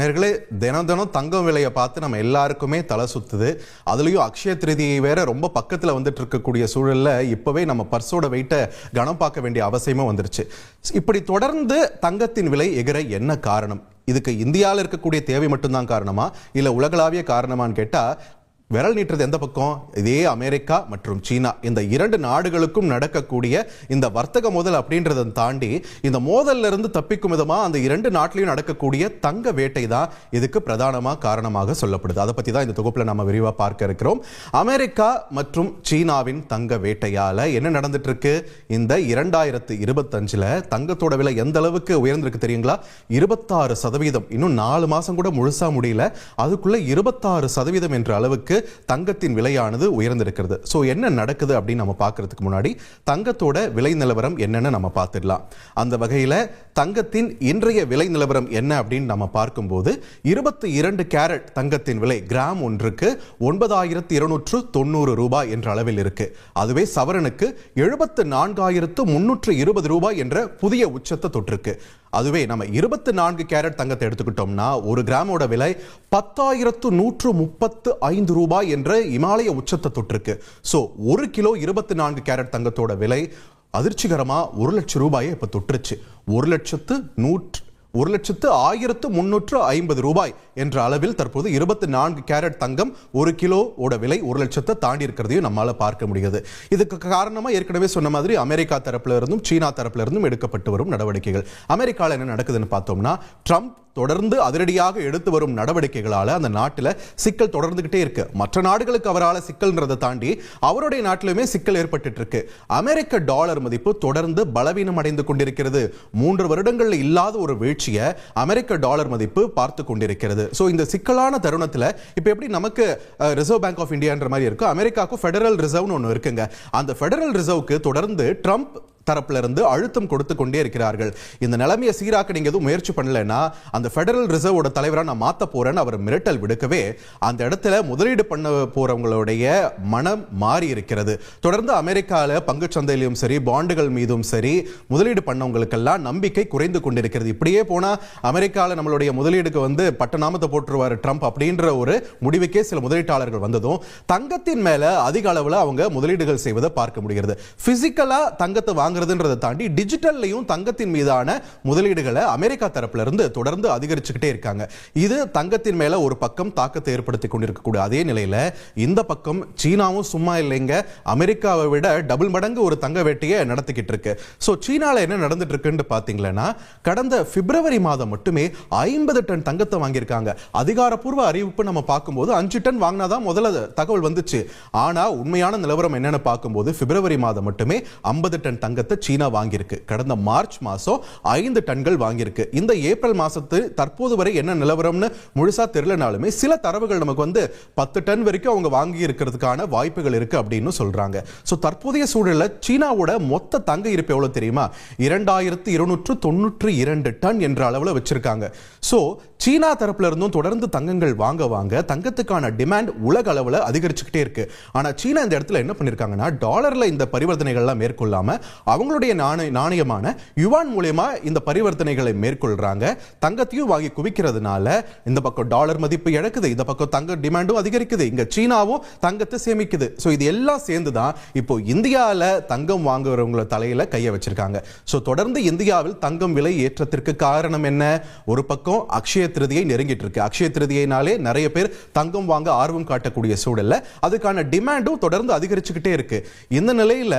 நேர்களே தினம் தினம் தங்கம் விலையை பார்த்து நம்ம எல்லாருக்குமே தலை சுத்துது. அதுலேயும் அக்ஷய திருதியை வேற ரொம்ப பக்கத்தில் வந்துட்டு இருக்கக்கூடிய சூழல்ல இப்போவே நம்ம பர்ஸோட வெயிட்டை கனம் பார்க்க வேண்டிய அவசியமும் வந்துருச்சு. இப்படி தொடர்ந்து தங்கத்தின் விலை எகிற என்ன காரணம்? இதுக்கு இந்தியாவில் இருக்கக்கூடிய தேவை மட்டும்தான் காரணமா? இல்லை உலகளாவிய காரணமான்னு கேட்டால் விரல் நீட்டுறது எந்த பக்கம்? இதே அமெரிக்கா மற்றும் சீனா. இந்த இரண்டு நாடுகளுக்கும் நடக்கக்கூடிய இந்த வர்த்தக மோதல் அப்படின்றத தாண்டி இந்த மோதல்ல இருந்து தப்பிக்கும் விதமா அந்த இரண்டு நாட்டிலையும் நடக்கக்கூடிய தங்க வேட்டை தான் இதுக்கு பிரதானமாக காரணமாக சொல்லப்படுது. அதை பத்தி தான் இந்த தொகுப்புல நம்ம விரிவாக பார்க்க இருக்கிறோம். அமெரிக்கா மற்றும் சீனாவின் தங்க வேட்டையால என்ன நடந்துட்டு இருக்கு இந்த இரண்டாயிரத்து இருபத்தஞ்சுல தங்கத்தோட விலை எந்த அளவுக்கு உயர்ந்திருக்கு தெரியுங்களா? இருபத்தாறு சதவீதம். இன்னும் நாலு மாசம் கூட முழுசா முடியல. அதுக்குள்ள இருபத்தாறு சதவீதம் என்ற அளவுக்கு தங்கத்தின் விலையானது உயர்ந்திருக்கிறது. ஸோ என்ன நடக்குது அப்படின்னு நம்ம பார்க்கறதுக்கு முன்னாடி தங்கத்தோட விலை நிலவரம் என்னென்னு நம்ம பார்த்துடலாம். அந்த வகையில் தங்கத்தின் இன்றைய விலை நிலவரம் என்ன அப்படின்னு நம்ம பார்க்கும்போது இருபத்தி இரண்டு கேரட் தங்கத்தின் விலை கிராம் ஒன்றுக்கு ஒன்பதாயிரத்து இருநூற்று தொண்ணூறு ரூபாய் என்ற அளவில் இருக்கு. அதுவே சவரனுக்கு எழுபத்து நான்காயிரத்து முன்னூற்று இருபது ரூபாய் என்ற புதிய உச்சத்தை தொட்டிருக்கு. அதுவே நம்ம இருபத்தி நான்கு கேரட் தங்கத்தை எடுத்துக்கிட்டோம்னா ஒரு கிராமோட விலை பத்தாயிரத்து நூற்று முப்பத்து ஐந்து ரூபாய் என்ற இமாலய உச்சத்தை தொட்டிருக்கு. ஸோ ஒரு கிலோ இருபத்தி நான்கு கேரட் தங்கத்தோட விலை அதிர்ச்சிகரமாக ஒரு லட்சம் ரூபாயை இப்போ தொற்றுச்சு ஒரு லட்சத்து நூற்று ஒரு லட்சத்து ஆயிரத்து முன்னூற்று ஐம்பது ரூபாய் என்ற அளவில் தற்போது இருபத்தி நான்கு கேரட் தங்கம் ஒரு கிலோவோட விலை ஒரு லட்சத்தை தாண்டி இருக்கிறதையும் நம்மளால் பார்க்க முடியுது. இதுக்கு காரணமாக ஏற்கனவே சொன்ன மாதிரி அமெரிக்கா தரப்புல இருந்தும் சீனா தரப்புல இருந்தும் எடுக்கப்பட்டு வரும் நடவடிக்கைகள். அமெரிக்காவில் என்ன நடக்குதுன்னு பார்த்தோம்னா ட்ரம்ப் தொடர்ந்து அதிரடியாக எடுத்து வரும் நடவடிக்கைகளால் அந்த நாட்டில் சிக்கல் தொடர்ந்துகிட்டே இருக்கு. மற்ற நாடுகளுக்கு அவரால் சிக்கல்ன்றதை தாண்டி அவருடைய நாட்டிலுமே சிக்கல் ஏற்பட்டு இருக்கு. அமெரிக்க டாலர் மதிப்பு தொடர்ந்து பலவீனம் அடைந்து கொண்டிருக்கிறது. மூன்று வருடங்களில் இல்லாத ஒரு வீழ்ச்சியை அமெரிக்க டாலர் மதிப்பு பார்த்து கொண்டிருக்கிறது. ஸோ இந்த சிக்கலான தருணத்தில் இப்போ எப்படி நமக்கு ரிசர்வ் பேங்க் ஆஃப் இந்தியான்ற மாதிரி இருக்கு. அமெரிக்காவுக்கும் ஃபெடரல் ரிசர்வ்னு ஒன்று இருக்குங்க. அந்த ஃபெடரல் ரிசர்வ்க்கு தொடர்ந்து ட்ரம்ப் தரப்புல இருந்து அழுத்தம் கொடுத்து கொண்டே இருக்கிறார்கள். இந்த நிலைமையை சீராக்க நீங்க எதுவும் முயற்சி பண்ணலைன்னா அந்த ஃபெடரல் ரிசர்வோட தலைவராக நான் மாத்த போறேன்னு அவர் மிரட்டல் விடுக்கவே அந்த இடத்துல முதலீடு பண்ண போறவங்களுடைய மனம் மாறி இருக்கிறது. தொடர்ந்து அமெரிக்காவில் பங்கு சந்தையிலும் சரி பாண்டுகள் மீதும் சரி முதலீடு பண்ணவங்களுக்கெல்லாம் நம்பிக்கை குறைந்து கொண்டிருக்கிறது. இப்படியே போனால் அமெரிக்காவில் நம்மளுடைய முதலீடுக்கு வந்து பட்டநாமத்தை போட்டுருவார் ட்ரம்ப் அப்படின்ற ஒரு முடிவுக்கே சில முதலீட்டாளர்கள் வந்ததும் தங்கத்தின் மேல அதிக அளவில் அவங்க முதலீடுகள் செய்வதை பார்க்க முடிகிறது. பிசிக்கலா தங்கத்தை வாங்குறதுன்றதை தாண்டி டிஜிட்டல்லையும் தங்கத்தின் மீதான முதலீடுகளை அமெரிக்கா தரப்புல இருந்து தொடர்ந்து அதிகரிச்சுக்கிட்டே இருக்காங்க. இது தங்கத்தின் மேல ஒரு பக்கம் தாக்கத்தை ஏற்படுத்தி கொண்டிருக்கக்கூடிய அதே நிலையில இந்த பக்கம் சீனாவும் சும்மா இல்லைங்க. அமெரிக்காவை விட டபுள் மடங்கு ஒரு தங்க வேட்டையை நடத்திக்கிட்டு இருக்கு. ஸோ சீனாவில் என்ன நடந்துட்டு இருக்குன்னு பார்த்தீங்களன்னா கடந்த பிப்ரவரி மாதம் மட்டுமே ஐம்பது டன் தங்கத்தை வாங்கியிருக்காங்க. அதிகாரப்பூர்வ அறிவிப்பு நம்ம பார்க்கும்போது அஞ்சு டன் வாங்கினாதான் முதல்ல தகவல் வந்துச்சு. ஆனால் உண்மையான நிலவரம் என்னன்னு பார்க்கும்போது பிப்ரவரி மாதம் மட்டுமே ஐம்பது டன் தங்க தங்கத்தை சீனா வாங்கியிருக்கு. கடந்த மார்ச் மாசம் ஐந்து டன்கள் வாங்கியிருக்கு. இந்த ஏப்ரல் மாதத்து தற்போது வரை என்ன நிலவரம்னு முழுசா தெரிலனாலுமே சில தரவுகள் நமக்கு வந்து பத்து டன் வரைக்கும் அவங்க வாங்கி இருக்கிறதுக்கான வாய்ப்புகள் இருக்கு அப்படின்னு சொல்றாங்க. ஸோ தற்போதைய சூழலில் சீனாவோட மொத்த தங்க இருப்பு எவ்வளவு தெரியுமா? இரண்டாயிரத்து இருநூற்று தொண்ணூற்று இரண்டு டன் என்ற அளவில் வச்சிருக்காங்க. ஸோ சீனா தரப்புல இருந்தும் தொடர்ந்து தங்கங்கள் வாங்க வாங்க தங்கத்துக்கான டிமாண்ட் உலக அளவில் அதிகரிச்சுக்கிட்டே இருக்கு. ஆனால் சீனா இந்த இடத்துல என்ன பண்ணிருக்காங்கன்னா டாலர்ல இந்த பரிவர்த்தனைகள்லாம் மேற்கொள்ளாம அவங்களுடைய நாணய நாணயமான யுவான் மூலயமா இந்த பரிவர்த்தனைகளை மேற்கொள்றாங்க. தங்கத்தையும் வாங்கி குவிக்கிறதுனால இந்த பக்கம் டாலர் மதிப்பு இழக்குது இந்த பக்கம் தங்க டிமாண்டும் அதிகரிக்குது இங்க சீனாவும் தங்கத்தை சேமிக்குது. ஸோ இது எல்லாம் சேர்ந்து தான் இப்போ இந்தியாவில் தங்கம் வாங்குறவங்கள தலையில கையை வச்சிருக்காங்க. ஸோ தொடர்ந்து இந்தியாவில் தங்கம் விலை ஏற்றத்திற்கு காரணம் என்ன? ஒரு பக்கம் அக்ஷய திருதியை நெருங்கிட்டு இருக்கு. அக்ஷய திருதியினாலே நிறைய பேர் தங்கம் வாங்க ஆர்வம் காட்டக்கூடிய சூழல்ல அதுக்கான டிமாண்டும் தொடர்ந்து அதிகரிச்சுக்கிட்டே இருக்கு. இந்த நிலையில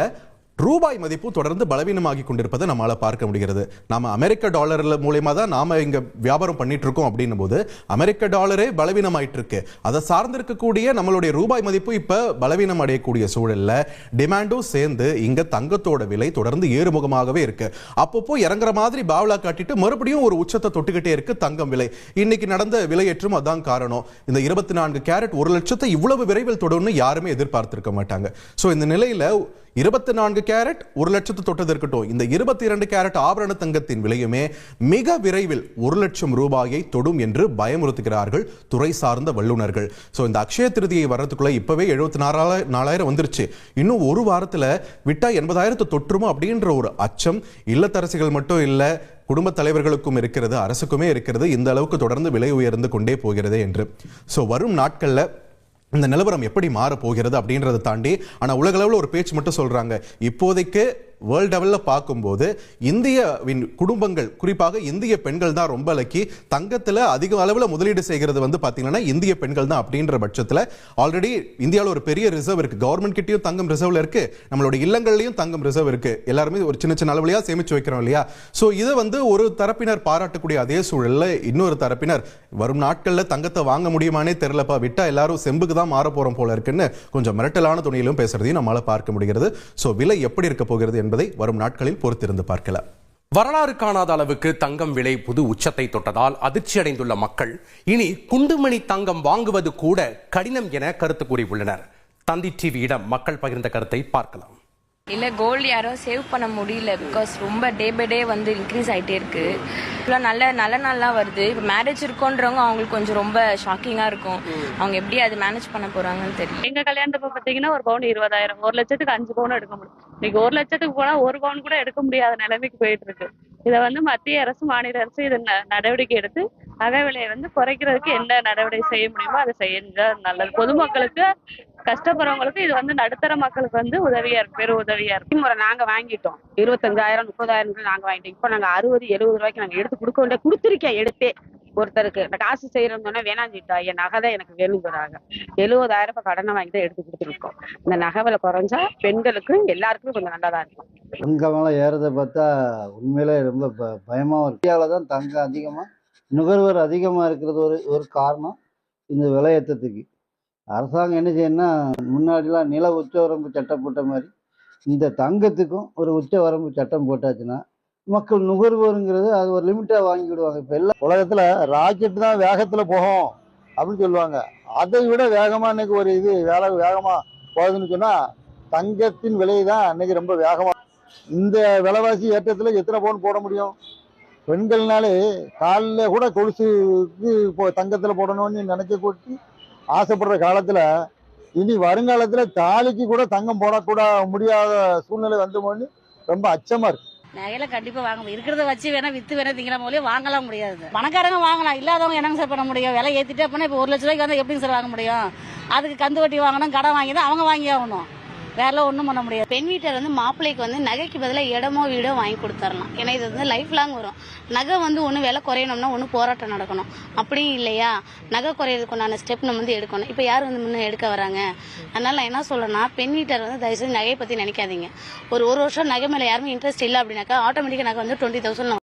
ரூபாய் மதிப்பு தொடர்ந்து பலவீனமாகி கொண்டிருப்பதை நம்மளால் பார்க்க முடிகிறது. நாம அமெரிக்க டாலர்ல மூலயமா தான் நாம இங்க வியாபாரம் பண்ணிட்டு இருக்கோம் அப்படின்னும் போது அமெரிக்க டாலரே பலவீனமாயிட்டு இருக்கு அதை சார்ந்திருக்கக்கூடிய நம்மளுடைய ரூபாய் மதிப்பு இப்ப பலவீனம் அடையக்கூடிய சூழல்ல டிமாண்டும் சேர்ந்து இங்க தங்கத்தோட விலை தொடர்ந்து ஏறுமுகமாகவே இருக்கு. அப்பப்போ இறங்குற மாதிரி பாவலா காட்டிட்டு மறுபடியும் ஒரு உச்சத்தை தொட்டுக்கிட்டே இருக்கு தங்கம் விலை. இன்னைக்கு நடந்த விலையேற்றம் அதான் காரணம். இந்த இருபத்தி நான்கு கேரட் ஒரு லட்சத்தை இவ்வளவு விரைவில் தொடரும்னு யாருமே எதிர்பார்த்திருக்க மாட்டாங்க. ஸோ இந்த நிலையில இருபத்தி நான்கு கேரட் ஒரு லட்சத்து தொட்டது இருக்கட்டும். இந்த இருபத்தி இரண்டு கேரட் ஆபரண தங்கத்தின் விலையுமே மிக விரைவில் ஒரு லட்சம் ரூபாயை தொடும் என்று பயமுறுத்துகிறார்கள் துறை சார்ந்த வல்லுநர்கள். ஸோ இந்த அக்ஷய திருதியை வர்றதுக்குள்ள இப்பவே எழுபத்தி நாலாயிரம் நாலாயிரம் வந்துருச்சு. இன்னும் ஒரு வாரத்தில் விட்டா எண்பதாயிரத்து தொற்றுமோ அப்படின்ற ஒரு அச்சம் இல்லத்தரசிகள் மட்டும் இல்லை குடும்ப தலைவர்களுக்கும் இருக்கிறது அரசுக்குமே இருக்கிறது. இந்த அளவுக்கு தொடர்ந்து விலை உயர்ந்து கொண்டே போகிறது என்று. ஸோ வரும் நாட்களில் இந்த நிலவரம் எப்படி மாறப்போகிறது அப்படின்றத தாண்டி ஆனால் உலகளவில் ஒரு பேச்சு மட்டும் சொல்கிறாங்க இப்போதைக்கு வேர்ல்ட் லெவலில் பார்க்கும்போது இந்தியவின் குடும்பங்கள் குறிப்பாக இந்திய பெண்கள் தான் ரொம்ப லக்கி தங்கத்தில் அதிக அளவில் முதலீடு செய்கிறது வந்து பார்த்தீங்கன்னா இந்திய பெண்கள் தான் அப்படின்ற பட்சத்தில் ஆல்ரெடி இந்தியாவில் ஒரு பெரிய ரிசர்வ் இருக்குது கவர்மெண்ட் கிட்டேயும் தங்கம் ரிசர்வ்ல இருக்குது நம்மளோட இல்லங்கள்லையும் தங்கம் ரிசர்வ் இருக்குது எல்லாருமே ஒரு சின்ன சின்ன அளவுலையாக சேமித்து வைக்கிறோம் இல்லையா? ஸோ இதை வந்து ஒரு தரப்பினர் பாராட்டக்கூடிய அதே சூழலில் இன்னொரு தரப்பினர் வரும் நாட்களில் தங்கத்தை வாங்க முடியுமானே தெரிலப்பா விட்டா எல்லாரும் செம்புக்கு தான் மாற போகிறோம் போல இருக்குன்னு கொஞ்சம் மிரட்டலான துணியிலும் பேசுறதையும் நம்மளால் பார்க்க முடிகிறது. ஸோ விலை எப்படி இருக்க போகிறது என்று வரும் நாட்களில் பொறுத்திருந்து பார்க்கலாம். வரலாறு காணாத அளவுக்கு தங்கம் விலை புது உச்சத்தை தொட்டதால் அதிர்ச்சி அடைந்துள்ள மக்கள் இனி குண்டுமணி தங்கம் வாங்குவது கூட கடினம் என கருத்து கூறியுள்ளனர். தந்தி டிவியிடம் மக்கள் பகிர்ந்த கருத்தை பார்க்கலாம். இல்லை கோல்டு யாரும் சேவ் பண்ண முடியல பிகாஸ் ரொம்ப டே பை டே வந்து இன்க்ரீஸ் ஆகிட்டே இருக்கு. இவ்வளோ நல்ல நல்ல நாள்லாம் வருது. இப்போ மேரேஜ் இருக்கோன்றவங்க அவங்களுக்கு கொஞ்சம் ரொம்ப ஷாக்கிங்காக இருக்கும். அவங்க எப்படி அது மேனேஜ் பண்ண போறாங்கன்னு தெரியல. எங்க கல்யாணத்தப்ப பாத்தீங்கன்னா ஒரு பவுன் இருபதாயிரம். ஒரு லட்சத்துக்கு அஞ்சு பவுன் எடுக்க முடியும். இன்னைக்கு ஒரு லட்சத்துக்கு போனா ஒரு பவுன் கூட எடுக்க முடியாத நிலைமைக்கு போயிட்டு இருக்கு. இதை வந்து மத்திய அரசு மாநில அரசு இது ந- நடவடிக்கை எடுத்து நகை விலையை வந்து குறைக்கிறதுக்கு என்ன நடவடிக்கை செய்ய முடியுமோ அதை செஞ்சா நல்லது. பொதுமக்களுக்கு கஷ்டப்படுறவங்களுக்கு இது வந்து நடுத்தர மக்களுக்கு வந்து உதவியா இருக்கு பெரும் உதவியா இருக்கு. முறை நாங்க வாங்கிட்டோம். இருபத்தஞ்சாயிரம் முப்பதாயிரம் நாங்க வாங்கிட்டோம். இப்போ நாங்க அறுபது எழுபது ரூபாய்க்கு நாங்க எடுத்து கொடுக்க வேண்டிய கொடுத்துருக்கேன் எடுத்தே. ஒருத்தருக்கு இந்த காசு செய்யறோம்னா வேணாஞ்சிட்டா என் நகை தான் எனக்கு வேணுங்கிறாங்க எழுபதாயிரம் ரூபாய் கடனை வாங்கி தான் எடுத்து கொடுத்துருக்கோம். இந்த நகை விலை குறைஞ்சா பெண்களுக்கு எல்லாருக்குமே கொஞ்சம் நல்லா தான் இருக்கும் தங்கமெல்லாம் ஏறதை பார்த்தா உண்மையிலே ரொம்ப ப பயமாகவும் இருக்கு. தான் தங்கம் அதிகமாக நுகர்வோர் அதிகமாக இருக்கிறது ஒரு ஒரு காரணம் இந்த விலையேற்றத்துக்கு அரசாங்கம் என்ன செய்யணும்னா முன்னாடிலாம் நில உச்சவரம்பு சட்டம் போட்ட மாதிரி இந்த தங்கத்துக்கும் ஒரு உச்சவரம்பு சட்டம் போட்டாச்சுன்னா மக்கள் நுகர்வோருங்கிறது அது ஒரு லிமிட்டாக வாங்கிவிடுவாங்க இப்போ எல்லாம் உலகத்தில் ராக்கெட் தான் வேகத்தில் போகும் அப்படின்னு சொல்லுவாங்க. அதை விட வேகமாக இன்னைக்கு ஒரு இது வேலை வேகமாக போகுதுன்னு சொன்னால் தங்கத்தின் விலை தான் அன்னைக்கு ரொம்ப வேகமாக இந்த விலைவாசி ஏற்றத்தில் எத்தனை பவுன் போட முடியும்? பெண்கள்னாலே காலில் கூட கொலுசுக்கு இப்போ தங்கத்தில் போடணும்னு நினைக்க கூட்டி ஆசைப்படுற காலத்தில் இனி வருங்காலத்தில் தாலிக்கு கூட தங்கம் போடக்கூட முடியாத சூழ்நிலை வந்துமோன்னு ரொம்ப அச்சமாக இருக்கு. நகையில கண்டிப்பா வாங்க முடியும். இருக்கிறத வச்சு வேணா வித்து வேணா திங்கிற போலே வாங்கலாம் முடியாது. பணக்காரங்க வாங்கலாம். இல்லாதவங்க என்னங்க சார் பண்ண முடியும்? விலை ஏத்திட்டு அப்படின்னா இப்போ ஒரு லட்ச ரூபாய்க்கு வந்து எப்படிங்க சார் வாங்க முடியும்? அதுக்கு கந்து வட்டி வாங்கணும் கடன் வாங்கி தான் அவங்க வாங்கி ஆகணும். வேற ஒன்றும் பண்ண முடியாது. பெண் வீட்டார் வந்து மாப்பிள்ளைக்கு வந்து நகைக்கு பதிலாக இடமோ வீடோ வாங்கி கொடுத்துர்லாம். ஏன்னா இது வந்து லைஃப் லாங் வரும். நகை வந்து ஒன்று விலை குறையணும்னா ஒன்று போராட்டம் நடக்கணும். அப்படியும் இல்லையா? நகை குறையிறதுக்கு உண்டான ஸ்டெப் நம்ம வந்து எடுக்கணும். இப்போ யார் வந்து முன்னே எடுக்க வராங்க? அதனால நான் என்ன சொல்லணும்னா பெண் வீட்டார் வந்து தயவுசெய்து நகையை பற்றி நினைக்காதீங்க. ஒரு ஒரு வருஷம் நகை மேலே யாருமே இன்ட்ரெஸ்ட் இல்லை அப்படின்னாக்கா ஆட்டோமேட்டிக்காக நகை வந்து டுவெண்ட்டி தௌசண்ட்